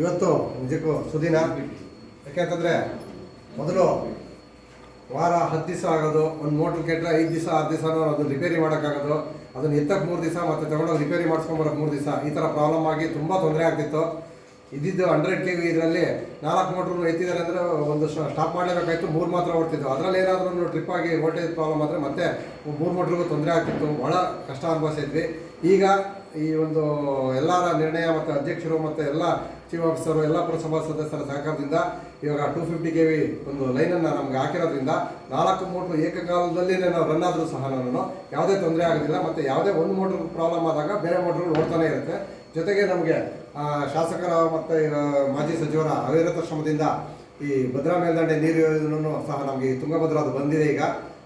ಇವತ್ತು ನಿಜಕ್ಕೂ ಸುದಿನ. ಯಾಕೆಂತಂದರೆ ಮೊದಲು ವಾರ ಹತ್ತು ದಿವಸ ಆಗೋದು, ಒಂದು ಮೋಟ್ರ್ ಕೆಟ್ಟರೆ ಐದು ದಿವಸ, ಆರು ದಿವಸ ಅದನ್ನು ರಿಪೇರಿ ಮಾಡೋಕ್ಕಾಗೋದು, ಅದನ್ನು ಎತ್ತಕ್ಕೆ ಮೂರು ದಿವಸ ಮತ್ತು ತಗೊಂಡೋಗಿ ರಿಪೇರಿ ಮಾಡಿಸ್ಕೊಂಬರೋಕ್ಕೆ ಮೂರು ದಿವಸ, ಈ ಥರ ಪ್ರಾಬ್ಲಮ್ ಆಗಿ ತುಂಬ ತೊಂದರೆ ಆಗ್ತಿತ್ತು. ಇದ್ದಿದ್ದು ಹಂಡ್ರೆಡ್ ಕೆ ಇದರಲ್ಲಿ ನಾಲ್ಕು ಮೋಟ್ರು ಎತ್ತಿದ್ದಾರೆ ಅಂದರೆ ಒಂದು ಸ್ಟಾಪ್ ಮಾಡಲೇಬೇಕಾಯ್ತು, ಮೂರು ಮಾತ್ರ ಓಡ್ತಿದ್ದು ಅದರಲ್ಲಿ ಏನಾದರೂ ಟ್ರಿಪ್ ಆಗಿ ವೋಲ್ಟೇಜ್ ಪ್ರಾಬ್ಲಮ್ ಆದರೆ ಮತ್ತೆ ಮೂರು ಮೋಟ್ರಿಗೂ ತೊಂದರೆ ಆಗ್ತಿತ್ತು. ಭಾಳ ಕಷ್ಟ ಅನುಭವಿಸಿದ್ವಿ. ಈಗ ಈ ಒಂದು ಎಲ್ಲರ ನಿರ್ಣಯ ಮತ್ತು ಅಧ್ಯಕ್ಷರು ಮತ್ತು ಎಲ್ಲ ಚೀಫ್ ಆಫೀಸರು ಎಲ್ಲ ಪುರಸಭಾ ಸದಸ್ಯರ ಸಹಕಾರದಿಂದ ಇವಾಗ ಟೂ ಫಿಫ್ಟಿ ಕೆ ವಿ ಒಂದು ಲೈನನ್ನು ನಮ್ಗೆ ಹಾಕಿರೋದ್ರಿಂದ ನಾಲ್ಕು ಮೋಟ್ರು ಏಕಕಾಲದಲ್ಲಿ ನಾವು ರನ್ ಆದರೂ ಸಹ ನಾನು ಯಾವುದೇ ತೊಂದರೆ ಆಗೋದಿಲ್ಲ ಮತ್ತು ಯಾವುದೇ ಒಂದು ಮೋಟ್ರ್ ಪ್ರಾಬ್ಲಮ್ ಆದಾಗ ಬೇರೆ ಮೋಟ್ರುಗಳು ಓಡ್ತಾನೆ ಇರುತ್ತೆ. ಜೊತೆಗೆ ನಮಗೆ ಶಾಸಕರ ಮತ್ತು ಮಾಜಿ ಸಚಿವರ ಅವಿರತ ಶ್ರಮದಿಂದ ಈ ಭದ್ರಾ ಮೇಲ್ದಂಡೆ ನೀರು ಯೋಜನೆಯೂ ಸಹ ನಮಗೆ ತುಂಗಭದ್ರಾ ಅದು ಬಂದಿದೆ ಈಗ.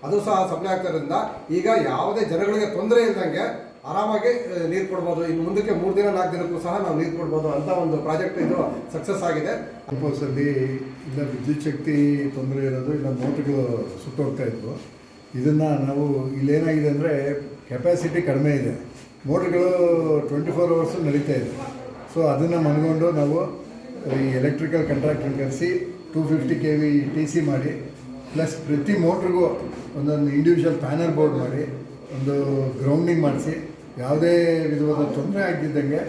ಅದು ಸಹ ಸಪ್ಲೈ ಆಗ್ತಿರೋದ್ರಿಂದ ಈಗ ಯಾವುದೇ ಜನಗಳಿಗೆ ತೊಂದರೆ ಇಲ್ದಂಗೆ ಆರಾಮಾಗಿ ನೀರು ಕೊಡ್ಬೋದು. ಇನ್ನು ಮುಂದಕ್ಕೆ ಮೂರು ದಿನ, ನಾಲ್ಕು ದಿನಕ್ಕೂ ಸಹ ನಾವು ನೀರು ಕೊಡ್ಬೋದು ಅಂತ ಒಂದು ಪ್ರಾಜೆಕ್ಟ್ ಇದು ಸಕ್ಸಸ್ ಆಗಿದೆ. ಅಲ್ಲಿ ಇಲ್ಲ ವಿದ್ಯುತ್ ಶಕ್ತಿ ತೊಂದರೆ ಇರೋದು ಇಲ್ಲ ಮೋಟರ್ಗಳು ಸುಟ್ಟೋಗ್ತಾ ಇದ್ವು. ಇದನ್ನು ನಾವು ಇಲ್ಲೇನಾಗಿದೆ ಅಂದರೆ ಕೆಪಾಸಿಟಿ ಕಡಿಮೆ ಇದೆ. ಮೋಟ್ರ್ಗಳು ಟ್ವೆಂಟಿ ಫೋರ್ ಅವರ್ಸು ನಡೀತಾ ಇದೆ. ಸೊ ಅದನ್ನು ಮನಗೊಂಡು ನಾವು, ಈ ಎಲೆಕ್ಟ್ರಿಕಲ್ ಕಾಂಟ್ರಾಕ್ಟರ್ ಕರೆಸಿ two fifty K V T C ಮಾಡಿ ಪ್ಲಸ್ ಪ್ರತಿ ಮೋಟ್ರಿಗೂ ಒಂದೊಂದು ಇಂಡಿವಿಜುವಲ್ ಪ್ಯಾನಲ್ ಬೋರ್ಡ್ ಮಾಡಿ, ಒಂದು ಗ್ರೌಂಡಿಂಗ್ ಮಾಡಿಸಿ ಯಾವುದೇ ವಿಧವಾದ ತೊಂದರೆ ಆಗಿದ್ದಂಗೆ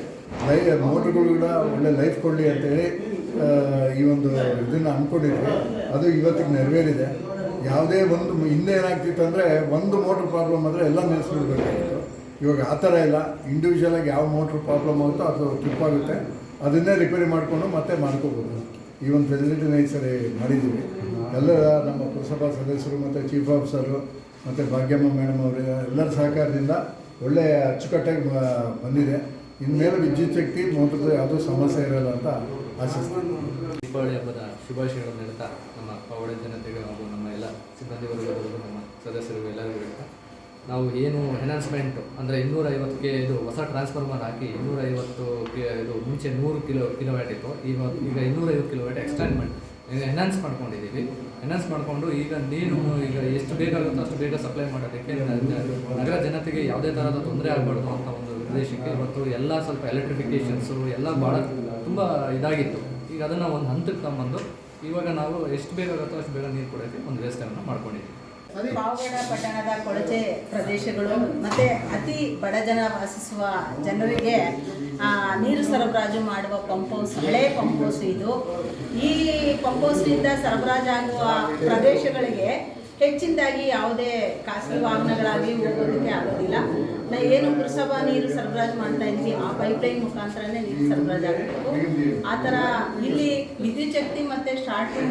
ಲೈ, ಮೋಟ್ರ್ಗಳು ಕೂಡ ಒಳ್ಳೆ ಲೈಫ್ ಕೊಡಲಿ ಅಂತೇಳಿ ಈ ಒಂದು ಇದನ್ನು ಅಂದ್ಕೊಂಡಿದ್ವಿ ಅದು ಇವತ್ತಿಗೆ ನೆರವೇರಿದೆ. ಯಾವುದೇ ಒಂದು ಹಿಂದೆ ಏನಾಗ್ತಿತ್ತು ಅಂದರೆ ಒಂದು ಮೋಟ್ರ್ ಪ್ರಾಬ್ಲಮ್ ಆದರೆ ಎಲ್ಲ ನಿಲ್ಲಿಸ್ಬಿಡ್ಬೇಕಾಗಿತ್ತು ಇವಾಗ ಆ ಥರ ಇಲ್ಲ. ಇಂಡಿವಿಜುವಲ್ ಆಗಿ ಯಾವ ಮೋಟ್ರ್ ಪ್ರಾಬ್ಲಮ್ ಆಗುತ್ತೋ ಅದು ಟ್ರಿಪ್ ಆಗುತ್ತೆ. ಅದನ್ನೇ ರಿಪೇರಿ ಮಾಡಿಕೊಂಡು ಮತ್ತೆ ಮಾಡ್ಕೋಬೋದು. ಈ ಒಂದು ಫೆಸಿಲಿಟಿನ ಈ ಸರಿ ಮಾಡಿದ್ದೀವಿ. ಎಲ್ಲ ನಮ್ಮ ಪುರಸಭಾ ಸದಸ್ಯರು ಮತ್ತು ಚೀಫ್ ಆಫೀಸರು ಮತ್ತು ಭಾಗ್ಯಮ್ಮ ಮೇಡಮ್ ಅವರ, ಎಲ್ಲರ ಸಹಕಾರದಿಂದ ಒಳ್ಳೆಯ ಅಚ್ಚುಕಟ್ಟಾಗಿ ಬಂದಿದೆ. ಇನ್ಮೇಲೆ ವಿದ್ಯುತ್ ಶಕ್ತಿ ಮೋಟರ್ ಯಾವುದೂ ಸಮಸ್ಯೆ ಇರಲ್ಲ ಅಂತ ಆಶಿಸ್ತೀನಿ. ದೀಪಾವಳಿ ಹಬ್ಬದ ಶುಭಾಶಯಗಳನ್ನು ಹೇಳ್ತಾ ನಮ್ಮ ಪವಾಡ ಜನತೆಗೆ ಹಾಗೂ ನಮ್ಮ ಎಲ್ಲ ಸಿಬ್ಬಂದಿ ವರ್ಗದವರು, ನಮ್ಮ ಸದಸ್ಯರು ಎಲ್ಲರಿಗೂ ಹೇಳ್ತಾ, ನಾವು ಏನು ಎನ್ಹಾನ್ಸ್ಮೆಂಟ್ ಅಂದರೆ ಇನ್ನೂರ ಐವತ್ತಕ್ಕೆ ಇದು ಹೊಸ ಟ್ರಾನ್ಸ್ಫಾರ್ಮರ್ ಹಾಕಿ ಇನ್ನೂರ ಐವತ್ತು ಇದು ಮುಂಚೆ ನೂರು ಕಿಲೋ ಕಿಲೋವ್ಯಾಟ್ ಇತ್ತು, ಈಗ ಈಗ ಇನ್ನೂರೈವತ್ತು ಕಿಲೋವ್ಯಾಟ್ ಎಕ್ಸ್ಟೆಂಡ್ಮೆಂಟ್ ಎನ್ಹಾನ್ಸ್ ಮಾಡ್ಕೊಂಡಿದ್ದೀವಿ. ಎನ್ಹಾನ್ಸ್ ಮಾಡಿಕೊಂಡು ಈಗ ನೀನು ಈಗ ಎಷ್ಟು ಬೇಕಾಗುತ್ತೋ ಅಷ್ಟು ಬೇಗ ಸಪ್ಲೈ ಮಾಡೋದಕ್ಕೆ ನಗರ ಜನತೆಗೆ ಯಾವುದೇ ಥರದ ತೊಂದರೆ ಆಗಬಾರ್ದು ಅಂತ ಒಂದು ಉದ್ದೇಶಕ್ಕೆ ಇವತ್ತು ಎಲ್ಲ ಸ್ವಲ್ಪ ಎಲೆಕ್ಟ್ರಿಫಿಕೇಷನ್ಸು ಎಲ್ಲ ಭಾಳ ತುಂಬ ಇದಾಗಿತ್ತು. ಈಗ ಅದನ್ನು ಒಂದು ಹಂತಕ್ಕೆ ತಗೊಂಬಂದು ಇವಾಗ ನಾವು ಎಷ್ಟು ಬೇಕಾಗುತ್ತೋ ಅಷ್ಟು ಬೇಗ ನೀರು ಕೊಡೋಕ್ಕೆ ಒಂದು ವ್ಯವಸ್ಥೆಯನ್ನು ಮಾಡ್ಕೊಂಡಿದ್ದೀವಿ. ಪಾವಗಡ ಪಟ್ಟಣದ ಕೊಳಚೆ ಪ್ರದೇಶಗಳು ಮತ್ತೆ ಅತಿ ಬಡ ಜನ ವಾಸಿಸುವ ಜನರಿಗೆ ನೀರು ಸರಬರಾಜು ಮಾಡುವ ಪಂಪ್ ಹೌಸ್ ಹಳೆ ಪಂಪ್ ಹೌಸ್ ಇದು. ಈ ಪಂಪ್ ಹೌಸ್ನಿಂದ ಸರಬರಾಜಾಗುವ ಪ್ರದೇಶಗಳಿಗೆ ಹೆಚ್ಚಿನದಾಗಿ ಯಾವುದೇ ಖಾಸಗಿ ವಾಹನಗಳಾಗಿ ಹೋಗೋದಕ್ಕೆ ಆಗೋದಿಲ್ಲ. ನಾ ಏನು ಪುರಸಭಾ ನೀರು ಸರಬರಾಜು ಮಾಡ್ತಾ ಇದ್ವಿ ಆ ಪೈಪ್ಲೈನ್ ಮುಖಾಂತರನೇ ನೀರು ಸರಬರಾಜು ಆಗಬೇಕು. ಆ ಥರ ಇಲ್ಲಿ ವಿದ್ಯುಚ್ಛಕ್ತಿ ಮತ್ತು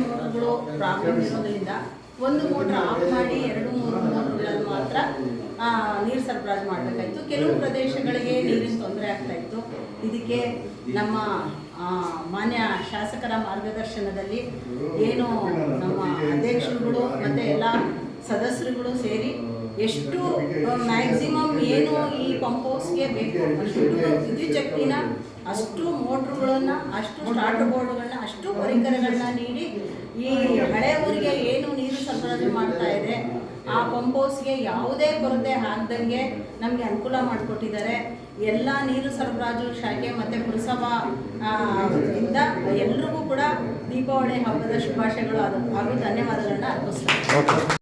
ಮೋಟರ್ಗಳು ಪ್ರಾಬ್ಲಮ್ ಇರೋದ್ರಿಂದ ಒಂದು ಮೋಟ್ರ್ ಆಫ್ ಮಾಡಿ ಎರಡು ಮೂರು ಮೋಟ್ರ್ಗಳನ್ನು ಮಾತ್ರ ನೀರು ಸರಬರಾಜು ಮಾಡಬೇಕಾಯ್ತು. ಕೆಲವು ಪ್ರದೇಶಗಳಿಗೆ ನೀರಿನ ತೊಂದರೆ ಆಗ್ತಾ ಇತ್ತು ಇದಕ್ಕೆ ನಮ್ಮ ಮಾನ್ಯ ಶಾಸಕರ ಮಾರ್ಗದರ್ಶನದಲ್ಲಿ ಏನು ನಮ್ಮ ಅಧ್ಯಕ್ಷರುಗಳು ಮತ್ತು ಎಲ್ಲ ಸದಸ್ಯರುಗಳು ಸೇರಿ ಎಷ್ಟು ಮ್ಯಾಕ್ಸಿಮಮ್ ಏನು ಈ ಪಂಪ್ ಹೌಸ್ಗೆ ಬೇಕು? ಅಷ್ಟು ವಿದ್ಯುಚ್ಛಕ್ತಿನ ಅಷ್ಟು ಮೋಟ್ರುಗಳನ್ನ ಅಷ್ಟು ಸ್ಟಾರ್ಟರ್ ಬೋರ್ಡ್ಗಳನ್ನ ಅಷ್ಟು ಪರಿಕರಗಳನ್ನ ನೀಡಿ ಈ ಹಳೆ ಊರಿಗೆ ಏನು ನೀರು ಸರಬರಾಜು ಮಾಡ್ತಾ ಇದೆ, ಆ ಪಂಪ್ ಹೌಸ್ಗೆ ಯಾವುದೇ ಕೊರತೆ ಆಗ್ದಂಗೆ ನಮಗೆ ಅನುಕೂಲ ಮಾಡಿಕೊಟ್ಟಿದ್ದಾರೆ. ಎಲ್ಲ ನೀರು ಸರಬರಾಜು ಶಾಖೆ ಮತ್ತು ಪುರಸಭಾ ಇಂದ ಎಲ್ರಿಗೂ ಕೂಡ ದೀಪಾವಳಿ ಹಬ್ಬದ ಶುಭಾಶಯಗಳು ಹಾಗೂ ಧನ್ಯವಾದಗಳನ್ನ ಅರ್ಪಿಸ್ತಾರೆ